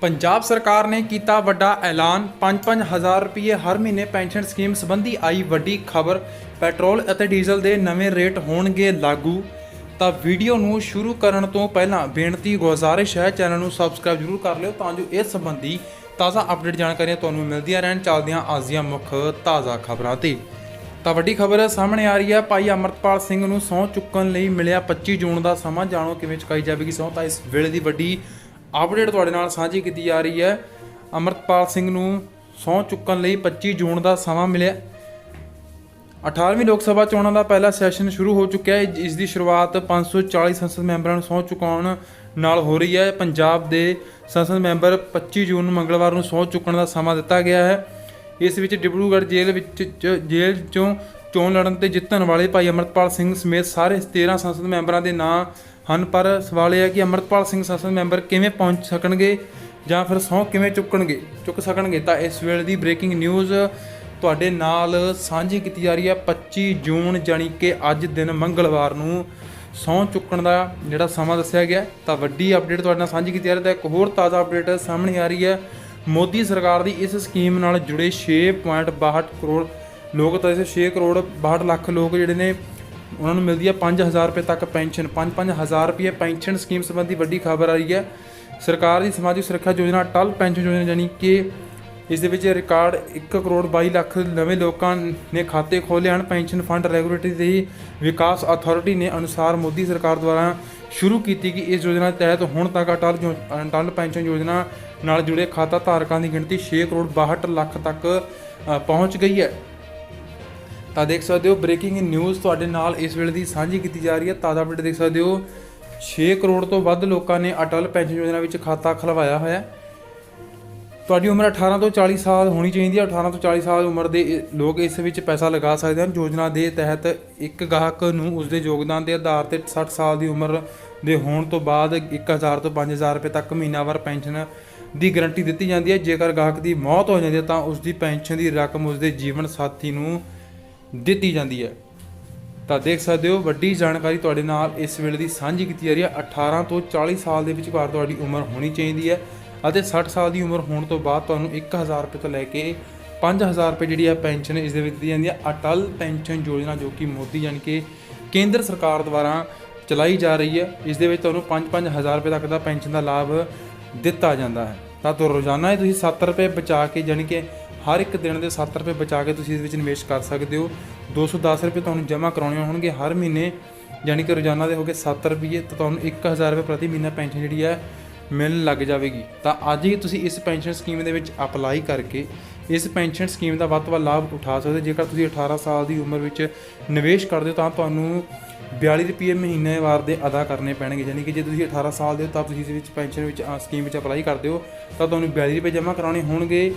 ਪੰਜਾਬ ਸਰਕਾਰ ਨੇ ਕੀਤਾ ਵੱਡਾ ਐਲਾਨ। 5-5000 ਰੁਪਏ ਹਰ ਮਹੀਨੇ ਪੈਨਸ਼ਨ ਸਕੀਮ ਸੰਬੰਧੀ ਆਈ ਵੱਡੀ ਖਬਰ। ਪੈਟਰੋਲ ਅਤੇ ਡੀਜ਼ਲ ਦੇ ਨਵੇਂ ਰੇਟ ਹੋਣਗੇ ਲਾਗੂ। ਤਾਂ ਵੀਡੀਓ ਨੂੰ ਸ਼ੁਰੂ ਕਰਨ ਤੋਂ ਪਹਿਲਾਂ ਬੇਨਤੀ ਗੁਜ਼ਾਰਿਸ਼ ਹੈ, ਚੈਨਲ ਨੂੰ ਸਬਸਕ੍ਰਾਈਬ ਜ਼ਰੂਰ ਕਰ ਲਿਓ ਤਾਂ ਜੋ ਇਸ ਸੰਬੰਧੀ ਤਾਜ਼ਾ ਅਪਡੇਟ ਜਾਣਕਾਰੀਆਂ ਤੁਹਾਨੂੰ ਮਿਲਦੀਆਂ ਰਹਿਣ। ਚੱਲਦੀਆਂ ਅੱਜ ਦੀਆਂ ਮੁੱਖ ਤਾਜ਼ਾ ਖਬਰਾਂ ਤੇ। ਤਾਂ ਵੱਡੀ ਖਬਰ ਸਾਹਮਣੇ ਆ ਰਹੀ ਹੈ, ਭਾਈ ਅਮਰਤਪਾਲ ਸਿੰਘ ਨੂੰ ਸਹੁੰ ਚੁੱਕਣ ਲਈ ਮਿਲਿਆ 25 ਜੂਨ ਦਾ ਸਮਾਂ। ਜਾਣੋ ਕਿਵੇਂ ਚੁਕਾਈ ਜਾਵੇਗੀ ਸਹੁੰ। ਤਾਂ ਇਸ ਵੇਲੇ ਦੀ ਵੱਡੀ ਅਪਡੇਟ ਤੁਹਾਡੇ ਨਾਲ ਸਾਂਝੀ ਕੀਤੀ ਜਾ ਰਹੀ ਹੈ। ਅਮਰਤਪਾਲ ਸਿੰਘ ਨੂੰ ਸਹੁੰ ਚੁੱਕਣ ਲਈ 25 ਜੂਨ ਦਾ ਸਮਾਂ ਮਿਲਿਆ। 18ਵੀਂ ਲੋਕ ਸਭਾ ਚੋਣਾਂ ਦਾ ਪਹਿਲਾ ਸੈਸ਼ਨ ਸ਼ੁਰੂ ਹੋ ਚੁੱਕਿਆ ਹੈ। ਇਸ ਦੀ ਸ਼ੁਰੂਆਤ 540 ਸੰਸਦ ਮੈਂਬਰਾਂ ਨੂੰ ਸਹੁੰ ਚੁਕਾਉਣ ਨਾਲ ਹੋ ਰਹੀ ਹੈ। ਪੰਜਾਬ ਦੇ ਸੰਸਦ ਮੈਂਬਰ 25 ਜੂਨ ਨੂੰ ਮੰਗਲਵਾਰ ਨੂੰ ਸਹੁੰ ਚੁੱਕਣ ਦਾ ਸਮਾਂ ਦਿੱਤਾ ਗਿਆ ਹੈ। ਇਸ ਵਿੱਚ ਡਿਬਰੂਗੜ੍ਹ ਜੇਲ੍ਹ ਵਿੱਚ ਜੇਲ੍ਹ ਚੋਂ ਚੋਣ ਲੜਨ ਤੇ ਜਿੱਤਣ ਵਾਲੇ ਭਾਈ ਅਮਰਤਪਾਲ ਸਿੰਘ ਸਮੇਤ ਸਾਰੇ 13 ਸੰਸਦ ਮੈਂਬਰਾਂ ਦੇ ਨਾਂ ਹਨ, ਪਰ ਸਵਾਲ ਇਹ ਹੈ ਕਿ ਅਮਰਤਪਾਲ ਸਿੰਘ ਸੰਸਦ ਮੈਂਬਰ ਕਿਵੇਂ ਪਹੁੰਚ ਸਕਣਗੇ ਜਾਂ ਫਿਰ ਸਹੁੰ ਕਿਵੇਂ ਚੁੱਕਣਗੇ? ਚੁੱਕ ਸਕਣਗੇ ਤਾਂ ਇਸ ਵੇਲੇ ਦੀ ਬ੍ਰੇਕਿੰਗ ਨਿਊਜ਼ ਤੁਹਾਡੇ ਨਾਲ ਸਾਂਝੀ ਕੀਤੀ ਜਾ ਰਹੀ ਹੈ 25 ਜੂਨ, ਜਾਣੀ ਕਿ ਅੱਜ ਦਿਨ ਮੰਗਲਵਾਰ ਨੂੰ ਸਹੁੰ ਚੁੱਕਣ ਦਾ ਜਿਹੜਾ ਸਮਾਂ ਦੱਸਿਆ ਗਿਆ। ਤਾਂ ਵੱਡੀ ਅਪਡੇਟ ਤੁਹਾਡੇ ਨਾਲ ਸਾਂਝੀ ਕੀਤੀ ਜਾ ਰਹੀ ਹੈ ਤਾਂ ਇੱਕ ਹੋਰ ਤਾਜ਼ਾ ਅਪਡੇਟ ਸਾਹਮਣੇ ਆ ਰਹੀ ਹੈ। ਮੋਦੀ ਸਰਕਾਰ ਦੀ ਇਸ ਸਕੀਮ ਨਾਲ ਜੁੜੇ 6.62 ਕਰੋੜ ਲੋਕ, ਤਾਂ ਇਸ 6 ਕਰੋੜ 62 ਲੱਖ ਲੋਕ ਜਿਹੜੇ ਨੇ ਉਹਨਾਂ ਨੂੰ ਮਿਲਦੀ ਹੈ 5000 ਰੁਪਏ ਤੱਕ ਪੈਨਸ਼ਨ 5-5000 ਰੁਪਏ ਪੈਨਸ਼ਨ ਸਕੀਮ ਸੰਬੰਧੀ ਵੱਡੀ ਖਬਰ ਆਈ ਹੈ। ਸਰਕਾਰ ਦੀ ਸਮਾਜਿਕ ਸੁਰੱਖਿਆ ਯੋਜਨਾ, ਅਟਲ ਪੈਨਸ਼ਨ ਯੋਜਨਾ ਜਾਨੀ ਕਿ ਇਸ ਦੇ ਵਿੱਚ ਰਿਕਾਰਡ 1 ਕਰੋੜ 22 ਲੱਖ ਨਵੇਂ ਲੋਕਾਂ ਨੇ ਖਾਤੇ ਖੋਲ੍ਹੇ ਹਨ। ਪੈਨਸ਼ਨ ਫੰਡ ਰੈਗੂਲੇਟਰੀ ਦੀ ਵਿਕਾਸ ਅਥਾਰਟੀ ਨੇ ਅਨੁਸਾਰ ਮੋਦੀ ਸਰਕਾਰ ਦੁਆਰਾ ਸ਼ੁਰੂ ਕੀਤੀ ਕਿ ਇਸ ਯੋਜਨਾ ਤਹਿਤ ਹੁਣ ਤੱਕ ਅਟਲ ਯੋ- ਅਟਲ ਪੈਨਸ਼ਨ ਯੋਜਨਾ ਨਾਲ ਜੁੜੇ ਖਾਤਾ ਧਾਰਕਾਂ ਦੀ ਗਿਣਤੀ 6 ਕਰੋੜ 62 ਲੱਖ ਤੱਕ ਪਹੁੰਚ ਗਈ ਹੈ। ਤਾਂ ਦੇਖ ਸਕਦੇ ਹੋ ਬ੍ਰੇਕਿੰਗ ਨਿਊਜ਼ ਤੁਹਾਡੇ ਨਾਲ ਇਸ ਵੇਲੇ ਦੀ ਸਾਂਝੀ ਕੀਤੀ ਜਾ ਰਹੀ ਹੈ। ਤਾਜ਼ਾ ਅਪਡੇਟ ਦੇਖ ਸਕਦੇ ਹੋ 6 ਕਰੋੜ ਤੋਂ ਵੱਧ ਲੋਕਾਂ ਨੇ ਅਟਲ ਪੈਨਸ਼ਨ ਯੋਜਨਾ ਵਿੱਚ ਖਾਤਾ ਖਲਵਾਇਆ ਹੋਇਆ ਹੈ। ਤੁਹਾਡੀ ਉਮਰ 18 ਤੋਂ 40 ਸਾਲ ਹੋਣੀ ਚਾਹੀਦੀ ਹੈ। 18 ਤੋਂ 40 ਸਾਲ ਉਮਰ ਦੇ ਲੋਕ ਇਸ ਵਿੱਚ ਪੈਸਾ ਲਗਾ ਸਕਦੇ ਹਨ। ਯੋਜਨਾ ਦੇ ਤਹਿਤ ਇੱਕ ਗਾਹਕ ਨੂੰ ਉਸਦੇ ਯੋਗਦਾਨ ਦੇ ਆਧਾਰ ਤੇ 60 ਸਾਲ ਦੀ ਉਮਰ ਦੇ ਹੋਣ ਤੋਂ ਬਾਅਦ 1000 ਤੋਂ 5000 ਰੁਪਏ ਤੱਕ ਮਹੀਨਾਵਾਰ ਪੈਨਸ਼ਨ ਦੀ ਗਾਰੰਟੀ ਦਿੱਤੀ ਜਾਂਦੀ ਹੈ। ਜੇਕਰ ਗਾਹਕ ਦੀ ਮੌਤ ਹੋ ਜਾਂਦੀ ਹੈ ਤਾਂ ਉਸਦੀ ਪੈਨਸ਼ਨ ਦੀ ਰਕਮ ਉਸਦੇ ਜੀਵਨ ਸਾਥੀ ਨੂੰ ਦਿੱਤੀ ਜਾਂਦੀ ਹੈ। ਤਾਂ ਦੇਖ ਸਕਦੇ ਹੋ, ਵੱਡੀ ਜਾਣਕਾਰੀ ਤੁਹਾਡੇ ਨਾਲ ਇਸ ਵੇਲੇ ਦੀ ਸਾਂਝੀ ਕੀਤੀ ਜਾ ਰਹੀ ਹੈ। 18 ਤੋਂ 40 ਸਾਲ ਦੇ ਵਿਚਕਾਰ ਤੁਹਾਡੀ ਉਮਰ ਹੋਣੀ ਚਾਹੀਦੀ ਹੈ ਅਤੇ 60 ਸਾਲ ਦੀ ਉਮਰ ਹੋਣ ਤੋਂ ਬਾਅਦ ਤੁਹਾਨੂੰ 1000 ਰੁਪਏ ਤੋਂ ਲੈ ਕੇ 5000 ਰੁਪਏ ਜਿਹੜੀ ਹੈ ਪੈਨਸ਼ਨ ਇਸ ਦੇ ਵਿੱਚ ਦਿੱਤੀ ਜਾਂਦੀ ਹੈ। ਅਟਲ ਪੈਨਸ਼ਨ ਯੋਜਨਾ ਜੋ ਕਿ ਮੋਦੀ ਯਾਨੀ ਕਿ ਕੇਂਦਰ ਸਰਕਾਰ ਦੁਆਰਾ ਚਲਾਈ ਜਾ ਰਹੀ ਹੈ, ਇਸ ਦੇ ਵਿੱਚ ਤੁਹਾਨੂੰ 5-5000 ਰੁਪਏ ਤੱਕ ਦਾ ਪੈਨਸ਼ਨ ਦਾ ਲਾਭ ਦਿੱਤਾ ਜਾਂਦਾ ਹੈ। ਤਾਂ ਤੋਂ ਰੋਜ਼ਾਨਾ ਹੀ ਤੁਸੀਂ 7 ਰੁਪਏ ਬਚਾ ਕੇ ਯਾਨੀ ਕਿ ਹਰ ਇੱਕ ਦਿਨ ਦੇ 7 ਰੁਪਏ ਬਚਾ ਕੇ ਤੁਸੀਂ ਇਸ ਵਿੱਚ ਨਿਵੇਸ਼ ਕਰ ਸਕਦੇ ਹੋ। 210 ਰੁਪਏ ਤੁਹਾਨੂੰ ਜਮ੍ਹਾਂ ਕਰਾਉਣੇ ਹੋਣਗੇ ਹਰ ਮਹੀਨੇ, ਯਾਨੀ ਕਿ ਰੋਜ਼ਾਨਾ ਦੇ ਹੋਗੇ 7 ਰੁਪਏ, ਤਾਂ ਤੁਹਾਨੂੰ 1000 ਰੁਪਏ ਪ੍ਰਤੀ ਮਹੀਨਾ ਪੈਨਸ਼ਨ ਜਿਹੜੀ ਹੈ ਮਿਲਣ ਲੱਗ ਜਾਵੇਗੀ। ਤਾਂ ਅੱਜ ਹੀ ਤੁਸੀਂ ਇਸ ਪੈਨਸ਼ਨ ਸਕੀਮ ਦੇ ਵਿੱਚ ਅਪਲਾਈ ਕਰਕੇ ਇਸ ਪੈਨਸ਼ਨ ਸਕੀਮ ਦਾ ਵੱਧ ਤੋਂ ਵੱਧ ਲਾਭ ਉਠਾ ਸਕਦੇ ਹੋ। ਜੇਕਰ ਤੁਸੀਂ 18 ਸਾਲ ਦੀ ਉਮਰ ਵਿੱਚ ਨਿਵੇਸ਼ ਕਰਦੇ ਹੋ, ਤਾਂ ਤੁਹਾਨੂੰ 42 ਰੁਪਏ ਮਹੀਨੇਵਾਰ ਦੇ ਅਦਾ ਕਰਨੇ ਪੈਣਗੇ। ਯਾਨੀ ਕਿ ਜੇ ਤੁਸੀਂ 18 ਸਾਲ ਦੇ ਹੋ, ਤਾਂ ਤੁਸੀਂ ਇਸ ਵਿੱਚ ਪੈਨਸ਼ਨ ਵਿੱਚ ਸਕੀਮ ਵਿੱਚ ਅਪਲਾਈ ਕਰਦੇ ਹੋ, ਤਾਂ ਤੁਹਾਨੂੰ 42 ਰੁਪਏ ਜਮ੍ਹਾਂ ਕਰਾਉਣੇ ਹੋਣਗੇ।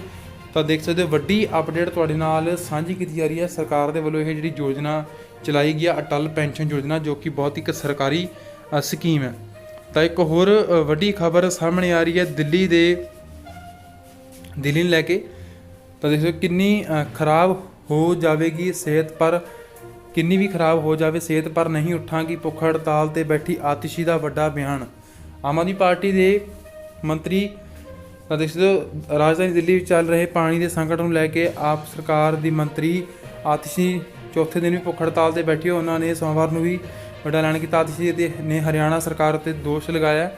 ਤਾਂ ਦੇਖ ਸਕਦੇ ਹੋ, ਵੱਡੀ ਅਪਡੇਟ ਤੁਹਾਡੇ ਨਾਲ ਸਾਂਝੀ ਕੀਤੀ ਜਾ ਰਹੀ ਹੈ। ਸਰਕਾਰ ਦੇ ਵੱਲੋਂ ਇਹ ਜਿਹੜੀ ਯੋਜਨਾ ਚਲਾਈ ਗਈ ਹੈ ਅਟਲ ਪੈਨਸ਼ਨ ਯੋਜਨਾ, ਜੋ ਕਿ ਬਹੁਤ ਹੀ ਇੱਕ ਸਰਕਾਰੀ ਸਕੀਮ ਹੈ। ਤਾਂ ਇੱਕ ਹੋਰ ਵੱਡੀ ਖਬਰ ਸਾਹਮਣੇ ਆ ਰਹੀ ਹੈ ਦਿੱਲੀ ਦੇ, ਦਿੱਲੀ ਨੂੰ ਲੈ ਕੇ। ਤਾਂ ਦੇਖੋ ਕਿੰਨੀ ਖਰਾਬ ਹੋ ਜਾਵੇਗੀ ਸਿਹਤ ਪਰ, ਕਿੰਨੀ ਵੀ ਖਰਾਬ ਹੋ ਜਾਵੇ ਸਿਹਤ ਪਰ ਨਹੀਂ ਉੱਠਾਂਗੀ ਭੁੱਖ ਹੜਤਾਲ ਤੇ ਬੈਠੀ ਆਤਿਸ਼ੀ ਦਾ ਵੱਡਾ ਬਿਆਨ। ਆਮ ਆਦਮੀ ਪਾਰਟੀ ਦੇ ਮੰਤਰੀ ਦੇਖ ਸਕਦੇ ਹੋ, ਰਾਜਧਾਨੀ ਦਿੱਲੀ ਵਿੱਚ ਚੱਲ ਰਹੇ ਪਾਣੀ ਦੇ ਸੰਕਟ ਨੂੰ ਲੈ ਕੇ ਆਪ ਸਰਕਾਰ ਦੀ ਮੰਤਰੀ ਆਤਿਸ਼ੀ ਚੌਥੇ ਦਿਨ ਵੀ ਭੁੱਖ ਹੜਤਾਲ ਤੇ ਬੈਠੀ ਹੋ। ਉਹਨਾਂ ਨੇ ਸੋਮਵਾਰ ਨੂੰ ਵੀ ਵੱਡਾ ਐਲਾਨ ਕੀਤਾ। ਆਤਿਸ਼ੀ ਤੇ ਨੇ ਹਰਿਆਣਾ ਸਰਕਾਰ ਉੱਤੇ ਦੋਸ਼ ਲਗਾਇਆ।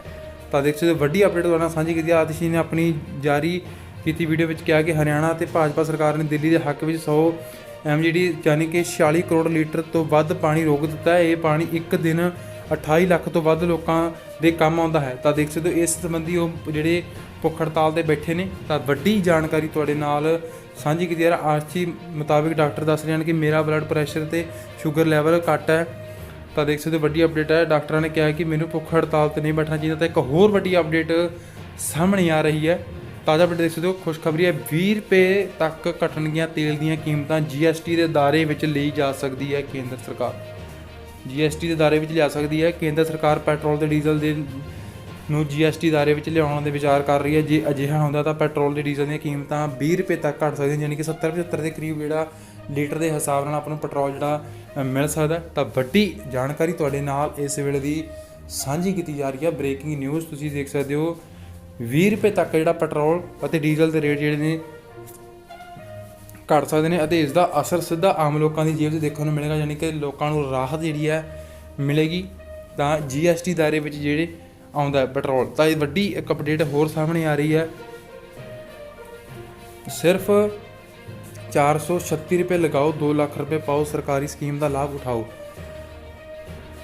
ਤਾਂ ਦੇਖ ਸਕਦੇ ਹੋ, ਵੱਡੀ ਅਪਡੇਟ ਤੁਹਾਡੇ ਨਾਲ ਸਾਂਝੀ ਕੀਤੀ ਆਤਿਸ਼ੀ ਨੇ ਆਪਣੀ ਜਾਰੀ ਕੀਤੀ ਵੀਡੀਓ ਵਿੱਚ ਕਿਹਾ ਕਿ ਹਰਿਆਣਾ ਤੇ ਭਾਜਪਾ ਸਰਕਾਰ ਨੇ ਦਿੱਲੀ ਦੇ ਹੱਕ ਵਿੱਚ 100 ਐਮਜੀਡੀ ਯਾਨੀ ਕਿ 46 ਕਰੋੜ ਲੀਟਰ ਤੋਂ ਵੱਧ ਪਾਣੀ ਰੋਕ ਦਿੱਤਾ ਹੈ। ਇਹ ਪਾਣੀ ਇੱਕ ਦਿਨ 28 ਲੱਖ ਤੋਂ ਵੱਧ ਲੋਕਾਂ ਦੇ ਕੰਮ ਆਉਂਦਾ ਹੈ। ਤਾਂ ਦੇਖ ਸਕਦੇ ਹੋ, ਇਸ ਸੰਬੰਧੀ ਉਹ ਜਿਹੜੇ ਭੁੱਖ ਹੜਤਾਲ ਤੇ ਬੈਠੇ ਨੇ, ਤਾਂ ਵੱਡੀ ਜਾਣਕਾਰੀ ਤੁਹਾਡੇ ਨਾਲ ਸਾਂਝੀ ਕੀਤੀ ਜਾ ਯਾਰ ਆਰਚੀ ਮੁਤਾਬਿਕ ਡਾਕਟਰ ਦੱਸ ਰਹੇ ਹਨ ਕਿ ਮੇਰਾ ਬਲੱਡ ਪ੍ਰੈਸ਼ਰ ਤੇ ਸ਼ੂਗਰ ਲੈਵਲ ਘੱਟ ਹੈ। ਤਾਂ ਦੇਖ ਸਕਦੇ ਹੋ, ਵੱਡੀ ਅਪਡੇਟ ਹੈ। ਡਾਕਟਰਾਂ ਨੇ ਕਿਹਾ ਕਿ ਮੈਨੂੰ ਭੁੱਖ ਹੜਤਾਲ ਤੇ ਨਹੀਂ ਬੈਠਣਾ ਚਾਹੀਦਾ, ਤਾਂ ਇੱਕ ਹੋਰ ਵੱਡੀ ਅਪਡੇਟ ਸਾਹਮਣੇ ਆ ਰਹੀ ਹੈ। ਤਾਜ਼ਾ ਅਪਡੇਟ ਦੇਖ ਸਕਦੇ ਹੋ, ਖੁਸ਼ਖਬਰੀ ਹੈ 20 ਰੁਪਏ ਤੱਕ ਘਟਣਗੀਆਂ ਤੇਲ ਦੀਆਂ ਕੀਮਤਾਂ ਜੀਐਸਟੀ ਦੇ ਦਾਇਰੇ ਵਿੱਚ ਲਈ ਜਾ ਸਕਦੀ ਹੈ ਕੇਂਦਰ ਸਰਕਾਰ। ਜੀਐਸਟੀ ਦੇ ਦਾਇਰੇ ਵਿੱਚ ਲਿਆ ਸਕਦੀ ਹੈ। ਕੇਂਦਰ ਸਰਕਾਰ ਪੈਟਰੋਲ ਤੇ ਡੀਜ਼ਲ ਦੇ ਨੂੰ ਜੀਐਸਟੀ ਦਾਇਰੇ ਵਿੱਚ ਲਿਆਉਣ ਦੇ ਵਿਚਾਰ ਕਰ ਰਹੀ ਹੈ। ਜੇ ਅਜਿਹਾ ਹੁੰਦਾ ਤਾਂ ਪੈਟਰੋਲ ਤੇ ਡੀਜ਼ਲ ਦੀਆਂ ਕੀਮਤਾਂ 20 ਰੁਪਏ ਤੱਕ ਘਟ ਸਕਦੀਆਂ ਯਾਨੀ ਕਿ 70 75 ਦੇ ਕਰੀਬ ਜਿਹੜਾ ਲੀਟਰ ਦੇ ਹਿਸਾਬ ਨਾਲ ਆਪਾਂ ਨੂੰ ਪੈਟਰੋਲ ਜਿਹੜਾ ਮਿਲ ਸਕਦਾ। ਤਾਂ ਵੱਡੀ ਜਾਣਕਾਰੀ ਤੁਹਾਡੇ ਨਾਲ ਇਸ ਵੇਲੇ ਦੀ ਸਾਂਝੀ ਕੀਤੀ ਜਾ ਰਹੀ ਹੈ। ਬ੍ਰੇਕਿੰਗ ਨਿਊਜ਼ ਤੁਸੀਂ ਦੇਖ ਸਕਦੇ ਹੋ। 20 ਰੁਪਏ ਤੱਕ ਜਿਹੜਾ ਪੈਟਰੋਲ ਅਤੇ ਡੀਜ਼ਲ ਦੇ ਰੇਟ ਜਿਹੜੇ ਨੇ ਘਟ ਸਕਦੇ ਨੇ ਅਤੇ ਇਸ ਦਾ ਅਸਰ ਸਿੱਧਾ ਆਮ ਲੋਕਾਂ ਦੀ ਜੇਬ 'ਤੇ ਦੇਖਣ ਨੂੰ ਮਿਲੇਗਾ ਯਾਨੀ ਕਿ ਲੋਕਾਂ ਨੂੰ ਰਾਹਤ ਜਿਹੜੀ ਹੈ ਮਿਲੇਗੀ। ਤਾਂ GST ਦਾਇਰੇ ਵਿੱਚ ਜਿਹੜੇ ਆਉਂਦਾ ਪੈਟਰੋਲ। ਤਾਂ ਇਹ ਵੱਡੀ ਇੱਕ ਅਪਡੇਟ ਹੋਰ ਸਾਹਮਣੇ ਆ ਰਹੀ ਹੈ। ਸਿਰਫ 436 ਰੁਪਏ ਲਗਾਓ 2 ਲੱਖ ਰੁਪਏ ਪਾਓ, ਸਰਕਾਰੀ ਸਕੀਮ ਦਾ ਲਾਭ ਉਠਾਓ।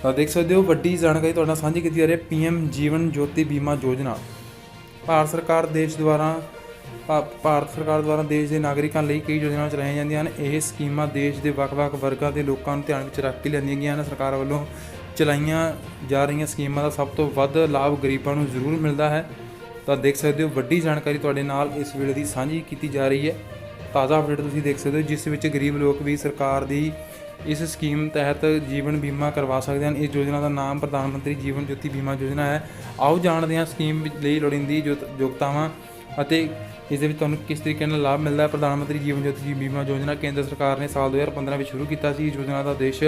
ਤਾਂ ਦੇਖ ਸਕਦੇ ਹੋ, ਵੱਡੀ ਜਾਣਕਾਰੀ ਤੁਹਾਡਾ ਸਾਂਝੀ ਕੀਤੀ ਜਾ ਰਹੀ ਹੈ, ਪੀਐਮ ਜੀਵਨ ਜੋਤੀ ਬੀਮਾ ਯੋਜਨਾ। ਭਾਰਤ ਸਰਕਾਰ ਦੇਸ਼ ਦੁਆਰਾ, ਭਾ- ਭਾਰਤ ਸਰਕਾਰ ਦੁਆਰਾ ਦੇਸ਼ ਦੇ ਨਾਗਰਿਕਾਂ ਲਈ ਕਈ ਯੋਜਨਾਵਾਂ ਚਲਾਈਆਂ ਜਾਂਦੀਆਂ ਹਨ। ਇਹ ਸਕੀਮਾਂ ਦੇਸ਼ ਦੇ ਵੱਖ-ਵੱਖ ਵਰਗਾਂ ਦੇ ਲੋਕਾਂ ਨੂੰ ਧਿਆਨ ਵਿੱਚ ਰੱਖ ਕੇ ਲਿਆਂਦੀਆਂ ਗਈਆਂ ਹਨ। ਸਰਕਾਰ ਵੱਲੋਂ ਚਲਾਈਆਂ ਜਾ ਰਹੀਆਂ ਸਕੀਮਾਂ ਦਾ ਸਭ ਤੋਂ ਵੱਧ ਲਾਭ ਗਰੀਬਾਂ ਨੂੰ ਜ਼ਰੂਰ ਮਿਲਦਾ ਹੈ। ਤਾਂ ਦੇਖ ਸਕਦੇ ਹੋ, ਵੱਡੀ ਜਾਣਕਾਰੀ ਤੁਹਾਡੇ ਨਾਲ ਇਸ ਵੇਲੇ ਦੀ ਸਾਂਝੀ ਕੀਤੀ ਜਾ ਰਹੀ ਹੈ। ਤਾਜ਼ਾ ਅਪਡੇਟ ਤੁਸੀਂ ਦੇਖ ਸਕਦੇ ਹੋ, ਜਿਸ ਵਿੱਚ ਗਰੀਬ ਲੋਕ ਵੀ ਸਰਕਾਰ ਦੀ ਇਸ ਸਕੀਮ ਤਹਿਤ ਜੀਵਨ ਬੀਮਾ ਕਰਵਾ ਸਕਦੇ ਹਨ। ਇਸ ਯੋਜਨਾ ਦਾ ਨਾਮ ਪ੍ਰਧਾਨ ਮੰਤਰੀ ਜੀਵਨ ਜੋਤੀ ਬੀਮਾ ਯੋਜਨਾ ਹੈ। ਆਓ ਜਾਣਦੇ ਹਾਂ ਸਕੀਮ ਲਈ ਲੋੜੀਂਦੀ ਯੋਗ- ਯੋਗਤਾਵਾਂ ਅਤੇ ਇਸ ਦੇ ਵਿੱਚ ਤੁਹਾਨੂੰ ਕਿਸ ਤਰੀਕੇ ਨਾਲ ਲਾਭ ਮਿਲਦਾ ਹੈ? ਪ੍ਰਧਾਨ ਮੰਤਰੀ ਜੀਵਨ ਜੋਤੀ ਬੀਮਾ ਯੋਜਨਾ ਕੇਂਦਰ ਸਰਕਾਰ ਨੇ ਸਾਲ 2015 ਵਿੱਚ ਸ਼ੁਰੂ ਕੀਤਾ ਸੀ। ਇਸ ਯੋਜਨਾ ਦਾ ਉਦੇਸ਼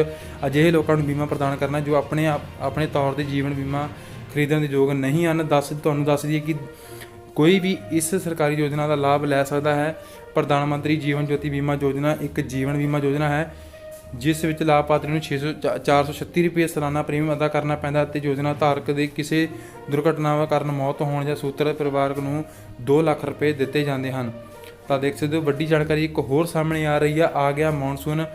ਅਜਿਹੇ ਲੋਕਾਂ ਨੂੰ ਬੀਮਾ ਪ੍ਰਦਾਨ ਕਰਨਾ ਜੋ ਆਪਣੇ ਆਪ- ਆਪਣੇ ਤੌਰ ਤੇ ਜੀਵਨ ਬੀਮਾ ਖਰੀਦਣ ਦੇ ਯੋਗ ਨਹੀਂ ਹਨ। ਦੱਸ, ਤੁਹਾਨੂੰ ਦੱਸ ਦਈਏ ਕਿ ਕੋਈ ਵੀ ਇਸ ਸਰਕਾਰੀ ਯੋਜਨਾ ਦਾ ਲਾਭ ਲੈ ਸਕਦਾ ਹੈ। ਪ੍ਰਧਾਨ ਮੰਤਰੀ ਜੀਵਨ ਜੋਤੀ ਬੀਮਾ ਯੋਜਨਾ ਇੱਕ ਜੀਵਨ ਬੀਮਾ ਯੋਜਨਾ ਹੈ। ਜਿਸ ਵਿੱਚ ਲਾਭਪਾਤਰੀ ਨੂੰ 600 ਚਾ- 436 ਰੁਪਏ ਸਾਲਾਨਾ ਪ੍ਰੀਮੀਅਮ ਅਦਾ ਕਰਨਾ ਪੈਂਦਾ ਅਤੇ ਯੋਜਨਾ ਧਾਰਕ ਦੇ ਕਿਸੇ ਦੁਰਘਟਨਾਵਾਂ ਕਾਰਨ ਮੌਤ ਹੋਣ ਜਾਂ ਸੂਤਰ ਪਰਿਵਾਰਕ ਨੂੰ 2 ਲੱਖ ਰੁਪਏ ਦਿੱਤੇ ਜਾਂਦੇ ਹਨ। ਤਾਂ ਦੇਖ ਸਕਦੇ ਹੋ, ਵੱਡੀ ਜਾਣਕਾਰੀ ਇੱਕ ਹੋਰ ਸਾਹਮਣੇ ਆ ਰਹੀ ਹੈ ਆ ਗਿਆ ਮੌਨਸੂਨ।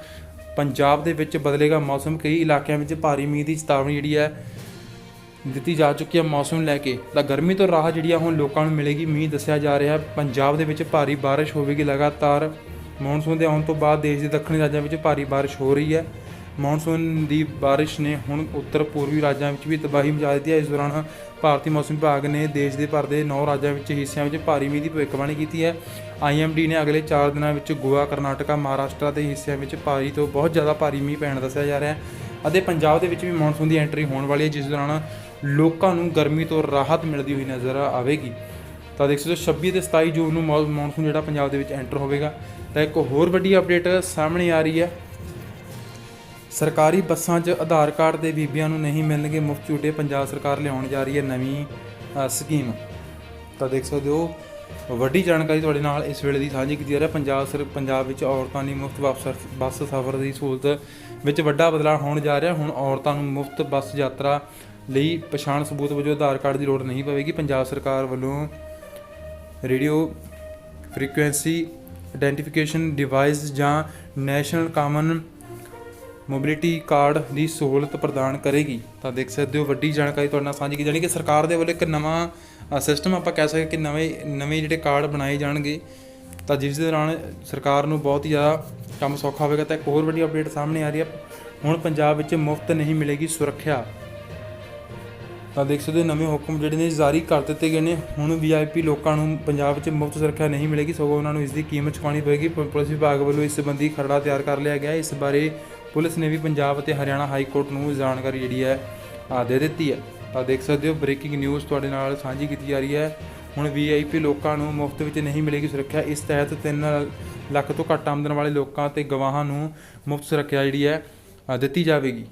ਪੰਜਾਬ ਦੇ ਵਿੱਚ ਬਦਲੇਗਾ ਮੌਸਮ। ਕਈ ਇਲਾਕਿਆਂ ਵਿੱਚ ਭਾਰੀ ਮੀਂਹ ਦੀ ਚੇਤਾਵਨੀ ਜਿਹੜੀ ਹੈ, ਦਿੱਤੀ ਜਾ ਚੁੱਕੀ ਹੈ ਮੌਸਮ ਲੈ ਕੇ। ਤਾਂ ਗਰਮੀ ਤੋਂ ਰਾਹਤ ਜਿਹੜੀ ਆ, ਹੁਣ ਲੋਕਾਂ ਨੂੰ ਮਿਲੇਗੀ। ਮੀਂਹ ਦੱਸਿਆ ਜਾ ਰਿਹਾ। ਪੰਜਾਬ ਦੇ ਵਿੱਚ ਭਾਰੀ ਬਾਰਿਸ਼ ਹੋਵੇਗੀ ਲਗਾਤਾਰ। ਮੌਨਸੂਨ ਦੇ ਆਉਣ ਤੋਂ ਬਾਅਦ ਦੇਸ਼ ਦੇ ਦੱਖਣੀ ਰਾਜਾਂ ਵਿੱਚ ਭਾਰੀ ਬਾਰਿਸ਼ ਹੋ ਰਹੀ ਹੈ। ਮੌਨਸੂਨ ਦੀ ਬਾਰਿਸ਼ ਨੇ ਹੁਣ ਉੱਤਰ ਪੂਰਬੀ ਰਾਜਾਂ ਵਿੱਚ ਵੀ ਤਬਾਹੀ ਮਚਾ ਦਿੱਤੀ ਹੈ। ਇਸ ਦੌਰਾਨ ਭਾਰਤੀ ਮੌਸਮ ਵਿਭਾਗ ਨੇ ਦੇਸ਼ ਦੇ ਭਰ ਦੇ 9 ਰਾਜਾਂ ਵਿੱਚ ਹਿੱਸਿਆਂ ਵਿੱਚ ਭਾਰੀ ਮੀਂਹ ਦੀ ਭਵਿੱਖਬਾਣੀ ਕੀਤੀ ਹੈ। ਆਈਐਮਡੀ ਨੇ ਅਗਲੇ 4 ਦਿਨਾਂ ਵਿੱਚ ਗੋਆ, ਕਰਨਾਟਕਾ, ਮਹਾਰਾਸ਼ਟਰ ਦੇ ਹਿੱਸਿਆਂ ਵਿੱਚ ਭਾਰੀ ਤੋਂ ਬਹੁਤ ਜ਼ਿਆਦਾ ਭਾਰੀ ਮੀਂਹ ਪੈਣ ਦੱਸਿਆ ਜਾ ਰਿਹਾ ਹੈ ਅਤੇ ਪੰਜਾਬ ਦੇ ਵਿੱਚ ਵੀ ਮੌਨਸੂਨ ਦੀ ਐਂਟਰੀ ਹੋਣ ਵਾਲੀ ਹੈ, ਜਿਸ ਦੌਰਾਨ ਲੋਕਾਂ ਨੂੰ ਗਰਮੀ ਤੋਂ ਰਾਹਤ ਮਿਲਦੀ ਹੋਈ ਨਜ਼ਰ ਆਵੇਗੀ। ਤਾਂ ਦੇਖ ਸਕਦੇ ਹੋ 26 ਤੇ 27 ਜੂਨ ਨੂੰ ਮੌਨਸੂਨ ਜਿਹੜਾ ਪੰਜਾਬ ਦੇ ਵਿੱਚ ਐਂਟਰ ਹੋਵੇਗਾ। ਤਾਂ ਇੱਕ ਹੋਰ ਵੱਡੀ ਅਪਡੇਟ ਸਾਹਮਣੇ ਆ ਰਹੀ ਹੈ। ਸਰਕਾਰੀ ਬੱਸਾਂ 'ਚ ਆਧਾਰ ਕਾਰਡ ਦੇ ਬੀਬੀਆਂ ਨੂੰ ਨਹੀਂ ਮਿਲਣਗੇ ਮੁਫਤ ਝੂਟੇ, ਪੰਜਾਬ ਸਰਕਾਰ ਲਿਆਉਣ ਜਾ ਰਹੀ ਹੈ ਨਵੀਂ ਸਕੀਮ। ਤਾਂ ਦੇਖ ਸਕਦੇ ਹੋ, ਵੱਡੀ ਜਾਣਕਾਰੀ ਤੁਹਾਡੇ ਨਾਲ ਇਸ ਵੇਲੇ ਦੀ ਸਾਂਝੀ ਕੀਤੀ ਜਾ ਰਹੀ। ਹੈ ਪੰਜਾਬ ਸਰ, ਪੰਜਾਬ ਵਿੱਚ ਔਰਤਾਂ ਲਈ ਮੁਫਤ ਬੱਸ ਬੱਸ ਸਫ਼ਰ ਦੀ ਸਹੂਲਤ ਵਿੱਚ ਵੱਡਾ ਬਦਲਾਅ ਹੋਣ ਜਾ ਰਿਹਾ। ਹੁਣ ਔਰਤਾਂ ਨੂੰ ਮੁਫਤ ਬੱਸ ਯਾਤਰਾ ਲਈ ਪਛਾਣ ਸਬੂਤ ਵਜੋਂ ਆਧਾਰ ਕਾਰਡ ਦੀ ਲੋੜ ਨਹੀਂ ਪਵੇਗੀ। ਪੰਜਾਬ ਸਰਕਾਰ ਵੱਲੋਂ ਰੇਡੀਓ ਫ੍ਰੀਕੁਐਂਸੀ ਆਇਡੈਂਟੀਫਿਕੇਸ਼ਨ ਡਿਵਾਈਸ ਜਾਂ ਨੈਸ਼ਨਲ ਕਾਮਨ ਮੋਬਿਲਿਟੀ ਕਾਰਡ ਦੀ ਸਹੂਲਤ ਪ੍ਰਦਾਨ ਕਰੇਗੀ। ਤਾਂ ਦੇਖ ਸਕਦੇ ਹੋ, ਵੱਡੀ ਜਾਣਕਾਰੀ ਤੁਹਾਡੇ ਨਾਲ ਸਾਂਝੀ ਕੀਤੀ ਜਾਣੀ ਕਿ ਸਰਕਾਰ ਦੇ ਵੱਲੋਂ ਇੱਕ ਨਵਾਂ ਸਿਸਟਮ ਆਪਾਂ ਕਹਿ ਸਕਦੇ ਕਿ ਨਵੇਂ ਨਵੇਂ ਜਿਹੜੇ ਕਾਰਡ ਬਣਾਏ ਜਾਣਗੇ। ਤਾਂ ਜਿਸ ਦੇ ਦੌਰਾਨ ਸਰਕਾਰ ਨੂੰ ਬਹੁਤ ਹੀ ਜ਼ਿਆਦਾ ਕੰਮ ਸੌਖਾ ਹੋਵੇਗਾ। ਤਾਂ ਇੱਕ ਹੋਰ ਵੱਡੀ ਅਪਡੇਟ ਸਾਹਮਣੇ ਆ ਰਹੀ ਹੈ। ਹੁਣ ਪੰਜਾਬ ਵਿੱਚ ਮੁਫਤ ਨਹੀਂ ਮਿਲੇਗੀ ਸੁਰੱਖਿਆ। ਤਾਂ ਦੇਖ ਸਕਦੇ ਹੋ ਨਵੇਂ ਹੁਕਮ ਜਿਹੜੇ ਨੇ ਜਾਰੀ ਕਰ ਦਿੱਤੇ ਗਏ ਨੇ। ਹੁਣ ਵੀਆਈਪੀ ਲੋਕਾਂ ਨੂੰ ਪੰਜਾਬ ਵਿੱਚ ਮੁਫਤ ਸੁਰੱਖਿਆ ਨਹੀਂ ਮਿਲੇਗੀ, ਸਗੋਂ ਉਹਨਾਂ ਨੂੰ ਇਸ ਦੀ ਕੀਮਤ ਚੁਕਾਉਣੀ ਪਵੇਗੀ। ਪੁਲਿਸ ਵਿਭਾਗ ਵੱਲੋਂ ਇਸ ਸੰਬੰਧੀ ਖਰੜਾ ਤਿਆਰ ਕਰ ਲਿਆ ਗਿਆ। ਇਸ ਬਾਰੇ ਪੁਲਿਸ ਨੇ ਵੀ ਪੰਜਾਬ ਅਤੇ ਹਰਿਆਣਾ ਹਾਈ ਕੋਰਟ ਨੂੰ ਜਾਣਕਾਰੀ ਜਿਹੜੀ ਹੈ ਦੇ ਦਿੱਤੀ ਹੈ। ਤਾਂ ਦੇਖ ਸਕਦੇ ਹੋ ਬ੍ਰੇਕਿੰਗ ਨਿਊਜ਼ ਤੁਹਾਡੇ ਨਾਲ ਸਾਂਝੀ ਕੀਤੀ ਜਾ ਰਹੀ ਹੈ। ਹੁਣ ਵੀਆਈਪੀ ਲੋਕਾਂ ਨੂੰ ਮੁਫਤ ਵਿੱਚ ਨਹੀਂ ਮਿਲੇਗੀ ਸੁਰੱਖਿਆ। ਇਸ ਤਹਿਤ 3 ਲੱਖ ਤੋਂ ਘੱਟ ਆਮਦਨ ਵਾਲੇ ਲੋਕਾਂ ਤੇ ਗਵਾਹਾਂ ਨੂੰ ਮੁਫਤ ਸੁਰੱਖਿਆ ਜਿਹੜੀ ਹੈ ਦਿੱਤੀ ਜਾਵੇਗੀ।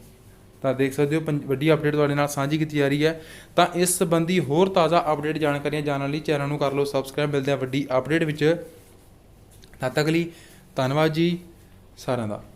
ਤਾਂ ਦੇਖ ਸਕਦੇ ਹੋ, ਪੰਜ- ਵੱਡੀ ਅਪਡੇਟ ਤੁਹਾਡੇ ਨਾਲ ਸਾਂਝੀ ਕੀਤੀ ਜਾ ਰਹੀ ਹੈ। ਤਾਂ ਇਸ ਸੰਬੰਧੀ ਹੋਰ ਤਾਜ਼ਾ ਅਪਡੇਟ ਜਾਣਕਾਰੀਆਂ ਜਾਣਨ ਲਈ ਚੈਨਲ ਨੂੰ ਕਰ ਲਓ ਸਬਸਕ੍ਰਾਈਬ ਮਿਲਦੇ ਆ ਵੱਡੀ ਅਪਡੇਟ ਵਿੱਚ। ਤਦ ਤੱਕ ਲਈ ਧੰਨਵਾਦ ਜੀ ਸਾਰਿਆਂ ਦਾ।